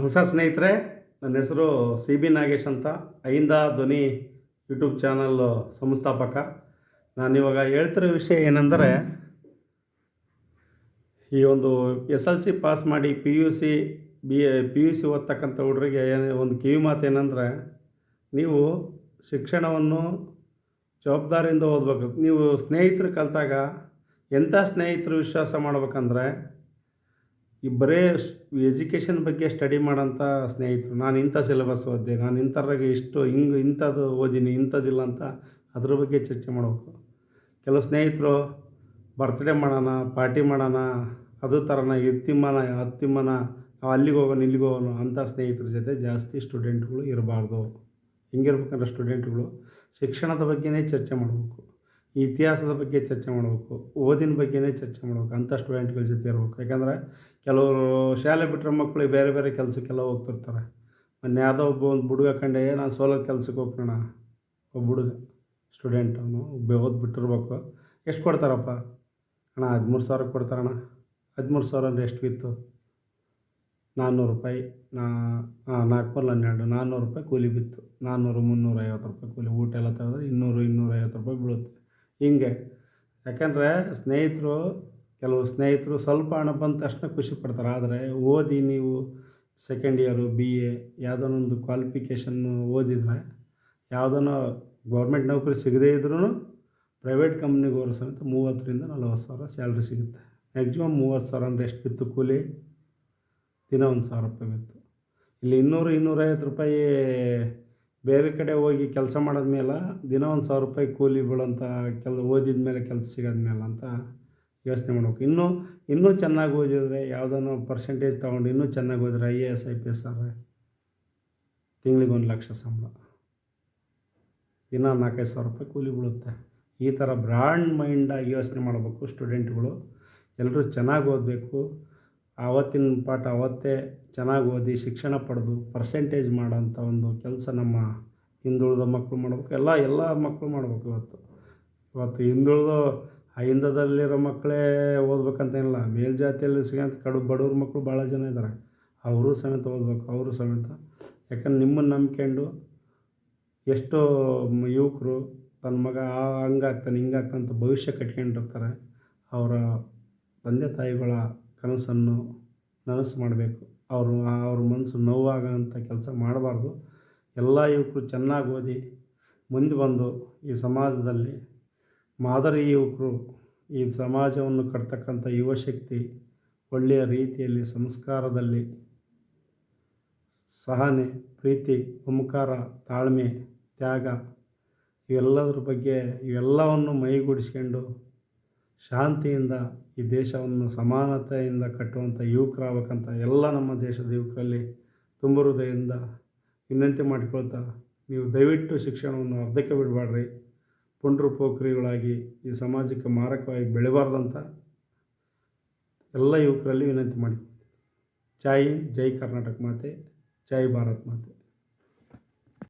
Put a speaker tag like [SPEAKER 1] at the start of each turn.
[SPEAKER 1] ನಮಸ್ಕಾರ ಸ್ನೇಹಿತರೆ, ನನ್ನ ಹೆಸರು ಸಿ ಬಿ ನಾಗೇಶ್ ಅಂತ ಐಂದ ಧ್ವನಿ ಯೂಟ್ಯೂಬ್ ಚಾನಲ್ ಸಂಸ್ಥಾಪಕ. ನಾನಿವಾಗ ಹೇಳ್ತಿರೋ ವಿಷಯ ಏನೆಂದರೆ, ಈ ಒಂದು ಎಸ್ ಎಲ್ ಸಿ ಪಾಸ್ ಮಾಡಿ P U C, B P U C ಓದ್ತಕ್ಕಂಥ ಹುಡುಗರಿಗೆ ಒಂದು ಕಿವಿ ಮಾತು ಏನಂದರೆ, ನೀವು ಶಿಕ್ಷಣವನ್ನು ಜವಾಬ್ದಾರಿಯಿಂದ ಓದಬೇಕು. ನೀವು ಸ್ನೇಹಿತರು ಕಲಿತಾಗ ಎಂಥ ಸ್ನೇಹಿತರು ವಿಶ್ವಾಸ ಮಾಡ್ಬೇಕಂದ್ರೆ ಈ ಬರೇ ಎಜುಕೇಷನ್ ಬಗ್ಗೆ ಸ್ಟಡಿ ಮಾಡೋಂಥ ಸ್ನೇಹಿತರು, ನಾನು ಇಂಥ ಸಿಲೆಬಸ್ ಓದಿದೆ, ನಾನು ಇಂಥದ್ರಾಗೆ ಇಷ್ಟು ಹಿಂಗೆ ಇಂಥದ್ದು ಓದೀನಿ, ಇಂಥದ್ದಿಲ್ಲ ಅಂತ ಅದ್ರ ಬಗ್ಗೆ ಚರ್ಚೆ ಮಾಡಬೇಕು. ಕೆಲವು ಸ್ನೇಹಿತರು ಬರ್ತ್ಡೇ ಮಾಡೋಣ ಪಾರ್ಟಿ ಮಾಡೋಣ, ಅದು ಥರನ ಇತ್ತಿಮ್ಮನ, ಅತ್ತಿಮ್ಮನ ಅಲ್ಲಿಗೆ ಹೋಗೋಣ, ಇಲ್ಲಿಗೆ ಹೋಗೋಣ ಅಂಥ ಸ್ನೇಹಿತರ ಜೊತೆ ಜಾಸ್ತಿ ಸ್ಟೂಡೆಂಟ್ಗಳು ಇರಬಾರ್ದು. ಹೆಂಗಿರ್ಬೇಕಂದ್ರೆ ಸ್ಟೂಡೆಂಟ್ಗಳು ಶಿಕ್ಷಣದ ಬಗ್ಗೆನೇ ಚರ್ಚೆ ಮಾಡಬೇಕು. ಇತಿಹಾಸದ ಬಗ್ಗೆ ಚರ್ಚೆ ಮಾಡಬೇಕು. ಓದಿನ ಬಗ್ಗೆನೇ ಚರ್ಚೆ ಮಾಡಬೇಕು. ಅಂಥ ಸ್ಟೂಡೆಂಟ್ಗಳ ಜೊತೆ ಇರಬೇಕು. ಯಾಕಂದರೆ ಕೆಲವರು ಶಾಲೆ ಬಿಟ್ಟರೆ ಮಕ್ಕಳು ಬೇರೆ ಬೇರೆ ಕೆಲಸಕ್ಕೆಲ್ಲ ಹೋಗ್ತಿರ್ತಾರೆ. ಮೊನ್ನೆ ಯಾವುದೋ ಒಬ್ಬ ಒಂದು ಹುಡುಗ ಕಂಡೆ ನಾನು ಸೋಲಾರ್ ಕೆಲ್ಸಕ್ಕೆ ಹೋಗ್ಕಣ ಒಬ್ಬ ಹುಡುಗ ಸ್ಟೂಡೆಂಟ್ ಅವನು ಓದ್ಬಿಟ್ಟಿರ್ಬೇಕು. ಎಷ್ಟು ಕೊಡ್ತಾರಪ್ಪ? ಅಣ್ಣ, ಹದಿಮೂರು ಸಾವಿರ ಕೊಡ್ತಾರಣ್ಣ. ಹದಿಮೂರು ಸಾವಿರ ಅಂದರೆ ಎಷ್ಟು ಬಿತ್ತು? ನಾನ್ನೂರು ರೂಪಾಯಿ. ನಾ ನಾಲ್ಕು ಹನ್ನೆರಡು. ನಾನ್ನೂರು ರೂಪಾಯಿ ಕೂಲಿ ಬಿತ್ತು. ನಾನ್ನೂರು, ಮುನ್ನೂರ ಐವತ್ತು ರೂಪಾಯಿ ಕೂಲಿ. ಊಟ ಎಲ್ಲ ತೆಗೆದ್ರೆ ಇನ್ನೂರು ಇನ್ನೂರೈವತ್ತು ರೂಪಾಯಿ ಬೀಳುತ್ತೆ. ಹಿಂಗೆ. ಯಾಕಂದರೆ ಸ್ನೇಹಿತರು ಕೆಲವು ಸ್ನೇಹಿತರು ಸ್ವಲ್ಪ ಹಣ ಬಂದ ತಕ್ಷಣ ಖುಷಿ ಪಡ್ತಾರೆ. ಆದರೆ ಓದಿ ನೀವು ಸೆಕೆಂಡ್ ಇಯರು ಬಿ ಎ ಯಾವುದೋ ಒಂದು ಕ್ವಾಲಿಫಿಕೇಷನ್ನು ಓದಿದರೆ ಯಾವುದೋ ಗೌರ್ಮೆಂಟ್ ನೌಕರಿ ಸಿಗದೇ ಇದ್ರೂ ಪ್ರೈವೇಟ್ ಕಂಪ್ನಿಗೆ ಹೋಗೋ ಸಮೇತ ಮೂವತ್ತರಿಂದ ನಲವತ್ತು ಸಾವಿರ ಸ್ಯಾಲ್ರಿ ಸಿಗುತ್ತೆ. ಮ್ಯಾಕ್ಸಿಮಮ್ ಮೂವತ್ತು ಸಾವಿರ ಅಂದರೆ ಎಷ್ಟು ಬಿತ್ತು ಕೂಲಿ? ದಿನ ಒಂದು ಸಾವಿರ ರೂಪಾಯಿ ಬಿತ್ತು. ಇಲ್ಲಿ ಇನ್ನೂರು ಇನ್ನೂರೈವತ್ತು ರೂಪಾಯಿ ಬೇರೆ ಕಡೆ ಹೋಗಿ ಕೆಲಸ ಮಾಡಿದ್ಮೇಲೆ ದಿನ ಒಂದು ಸಾವಿರ ರೂಪಾಯಿ ಕೂಲಿ ಬೀಳೋಂಥ ಕೆಲ ಓದಿದ ಮೇಲೆ ಕೆಲಸ ಸಿಗೋದ್ಮೇಲೆ ಅಂತ ಯೋಚನೆ ಮಾಡ್ಬೇಕು. ಇನ್ನೂ ಇನ್ನೂ ಚೆನ್ನಾಗಿ ಓದಿದರೆ ಯಾವುದನ್ನೋ ಪರ್ಸೆಂಟೇಜ್ ತೊಗೊಂಡು ಇನ್ನೂ ಚೆನ್ನಾಗಿ ಓದಿದ್ರೆ I A S I P S ಆದರೆ ತಿಂಗಳಿಗೆ ಒಂದು ಲಕ್ಷ ಸಂಬಳ. ದಿನ ನಾಲ್ಕೈದು ಸಾವಿರ ರೂಪಾಯಿ ಕೂಲಿ ಬೀಳುತ್ತೆ. ಈ ಥರ ಬ್ರಾಂಡ್ ಮೈಂಡಾಗಿ ಯೋಚನೆ ಮಾಡಬೇಕು ಸ್ಟೂಡೆಂಟ್ಗಳು. ಎಲ್ಲರೂ ಚೆನ್ನಾಗಿ ಓದಬೇಕು. ಆವತ್ತಿನ ಪಾಠ ಅವತ್ತೇ ಚೆನ್ನಾಗಿ ಓದಿ ಶಿಕ್ಷಣ ಪಡೆದು ಪರ್ಸೆಂಟೇಜ್ ಮಾಡೋಂಥ ಒಂದು ಕೆಲಸ ನಮ್ಮ ಹಿಂದುಳಿದ ಮಕ್ಕಳು ಮಾಡಬೇಕು. ಎಲ್ಲ ಎಲ್ಲ ಮಕ್ಕಳು ಮಾಡ್ಬೇಕು ಇವತ್ತು. ಇವತ್ತು ಹಿಂದುಳಿದ ಹಿಂದದಲ್ಲಿರೋ ಮಕ್ಕಳೇ ಓದಬೇಕಂತೇನಿಲ್ಲ ಮೇಲ್ಜಾತಿಯಲ್ಲಿ ಸಿಗೋಂಥ ಕಡು, ಬಡವ್ರ ಮಕ್ಕಳು ಭಾಳ ಜನ ಇದ್ದಾರೆ. ಅವರು ಸಮೇತ ಓದಬೇಕು, ಅವರು ಸಮೇತ. ಯಾಕಂದ್ರೆ ನಿಮ್ಮನ್ನು ನಂಬ್ಕೊಂಡು ಎಷ್ಟೋ ಯುವಕರು ತನ್ನ ಮಗ ಆ ಹಂಗಾಗ್ತಾನೆ ಹಿಂಗಾಗ್ತಾನೆ ಅಂತ ಭವಿಷ್ಯ ಕಟ್ಕೊಂಡಿರ್ತಾರೆ. ಅವರ ತಂದೆ ತಾಯಿಗಳ ಕನಸನ್ನು ನನಸು ಮಾಡಬೇಕು. ಅವರು ಅವ್ರ ಮನಸ್ಸು ನೋವಾಗೋಂಥ ಕೆಲಸ ಮಾಡಬಾರ್ದು. ಎಲ್ಲ ಯುವಕರು ಚೆನ್ನಾಗಿ ಓದಿ ಮುಂದೆ ಬಂದು ಈ ಸಮಾಜದಲ್ಲಿ ಮಾದರಿ ಯುವಕರು ಈ ಸಮಾಜವನ್ನು ಕಟ್ತಕ್ಕಂಥ ಯುವಶಕ್ತಿ ಒಳ್ಳೆಯ ರೀತಿಯಲ್ಲಿ ಸಂಸ್ಕಾರದಲ್ಲಿ ಸಹನೆ, ಪ್ರೀತಿ ಓಂಕಾರ ತಾಳ್ಮೆ, ತ್ಯಾಗ ಇವೆಲ್ಲದ್ರ ಬಗ್ಗೆ ಇವೆಲ್ಲವನ್ನು ಮೈಗೂಡಿಸ್ಕೊಂಡು ಶಾಂತಿಯಿಂದ ಈ ದೇಶವನ್ನು ಸಮಾನತೆಯಿಂದ ಕಟ್ಟುವಂಥ ಯುವಕರಾಗಬೇಕಂತ ಎಲ್ಲ ನಮ್ಮ ದೇಶದ ಯುವಕರಲ್ಲಿ ತುಂಬ ಹೃದಯದಿಂದ ವಿನಂತಿ ಮಾಡಿಕೊಳ್ತಾ ನೀವು ದಯವಿಟ್ಟು ಶಿಕ್ಷಣವನ್ನು ಅರ್ಧಕ್ಕೆ ಬಿಡಬೇಡ್ರಿ. ಪುಂಡ್ರು ಪೋಖ್ರಿಗಳಾಗಿ ಈ ಸಮಾಜಕ್ಕೆ ಮಾರಕವಾಗಿ ಬೆಳಿಬಾರ್ದಂತ ಎಲ್ಲ ಯುವಕರಲ್ಲಿ ವಿನಂತಿ ಮಾಡಿ ಜೈ ಜೈ ಕರ್ನಾಟಕ ಮಾತೆ, ಜೈ ಭಾರತ್ ಮಾತೆ.